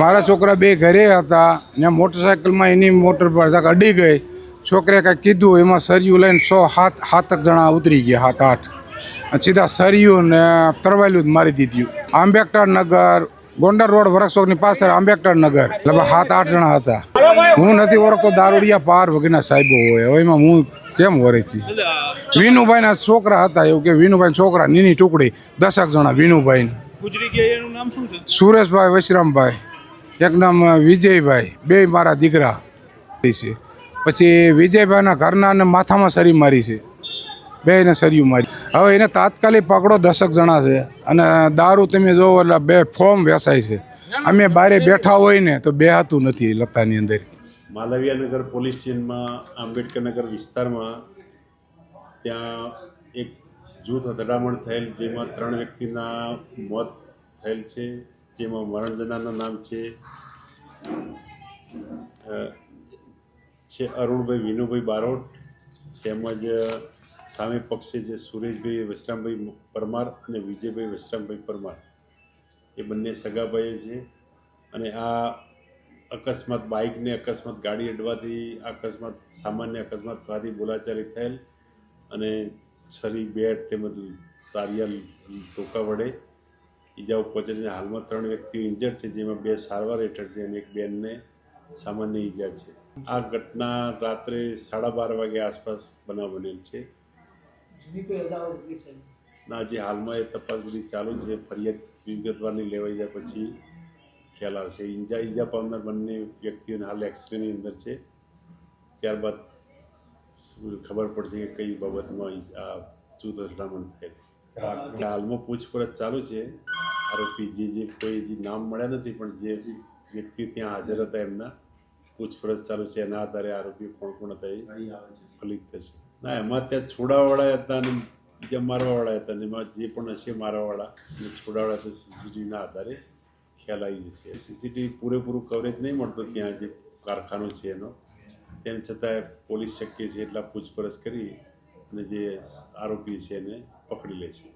મારા છોકરા બે ઘરે હતા ને મોટરસાયકલમાં એની મોટર પર અડી ગઈ. છોકરે કાંઈ કીધું એમાં સરિયું લઈને સો હાથ સાતક જણા ઉતરી ગયા સાત આઠ. અને સીધા સરિયું ને તરવાયેલું મારી દીધું. આંબેડકર નગર ગોંડર રોડ વરસોકની પાછળ આંબેડકર નગર. લગભગ સાત આઠ જણા હતા. હું નથી ઓળખતો દારૂડિયા પાર વગેરેના સાહેબો હોય. હવે એમાં હું કેમ ઓળખી? વિનુભાઈના છોકરા હતા એવું કે વિનુભાઈ છોકરા નીની ટુકડી દસક જણા વિનુભાઈ ગયા એનું નામ સુરેશભાઈ વૈશ્રામભાઈ. એક નામ વિજયભાઈ. બે મારા દીકરા છે. પછી વિજયભાઈના ઘરના માથામાં સરી મારી છે. બેને સરિયું મારી. હવે એને તાત્કાલિક પકડો, દસક જણા છે. અને દારૂ તમે જોવો એટલે બે ફોર્મ વેસાય છે. અમે બારે બેઠા હોય ને તો બે હતું નથી લતાની અંદર. માલવિયાનગર પોલીસ સ્ટેશનમાં, આંબેડકરનગર વિસ્તારમાં ત્યાં એક જૂથ અથડામણ થયેલ, જેમાં ત્રણ વ્યક્તિના મોત થયેલ છે. જેમાં મરણ નામ છે છે અરુણભાઈ વિનુભાઈ બારોટ, તેમજ સામે પક્ષે જે સુરેશભાઈ વિશ્રામભાઈ પરમાર અને વિજયભાઈ વિશ્રામભાઈ પરમાર. એ બંને સગાભાઈઓ છે અને આ અકસ્માત બાઇકને અકસ્માત ગાડી અડવાથી અકસ્માત, સામાન્ય અકસ્માત થવાથી બોલાચાલી થયેલ અને છરી, બેટ તેમજ તારિયા ધોકા વડે ઈજાઓ પહોંચેલી હાલમાં ત્રણ વ્યક્તિઓ ઇન્જર્ડ છે જેમાં બે સારવાર હેઠળ છે અને એક બેનને સામાન્ય ઈજા છે. આ ઘટના રાત્રે સાડા બાર વાગે આસપાસ બનાવ બનેલ છે. ના જે હાલમાં એ તપાસ બધી ચાલુ છે. ફરિયાદ વિગતવારની લેવાઈ જાય પછી ખ્યાલ આવશે. ઈજા ઈજા પામનાર બંને વ્યક્તિઓને હાલ એક્સરેની અંદર છે. ત્યારબાદ ખબર પડશે કે કઈ બાબતમાં આ જૂથ અથડામણ થયેલ. હાલમાં પૂછપરછ ચાલુ છે. આરોપી જે જે કોઈ જે નામ મળ્યા નથી પણ જે વ્યક્તિ ત્યાં હાજર હતા એમના પૂછપરછ ચાલુ છે. એના આધારે આરોપી કોણ કોણ હતા એ ફલિત થશે. ના એમાં ત્યાં છોડાવાળા હતા અને બીજા મારવાવાળા હતા અને એમાં જે પણ હશે મારવાવાળા અને છોડાવાળા તો સીસીટીવીના આધારે ખ્યાલ આવી જશે. સીસીટીવી પૂરેપૂરું કવરેજ નહીં મળતું ત્યાં જે કારખાનો છે એનો. તેમ છતાં પોલીસ શક્ય છે એટલા પૂછપરછ કરી અને જે આરોપી છે એને પકડી લે છે.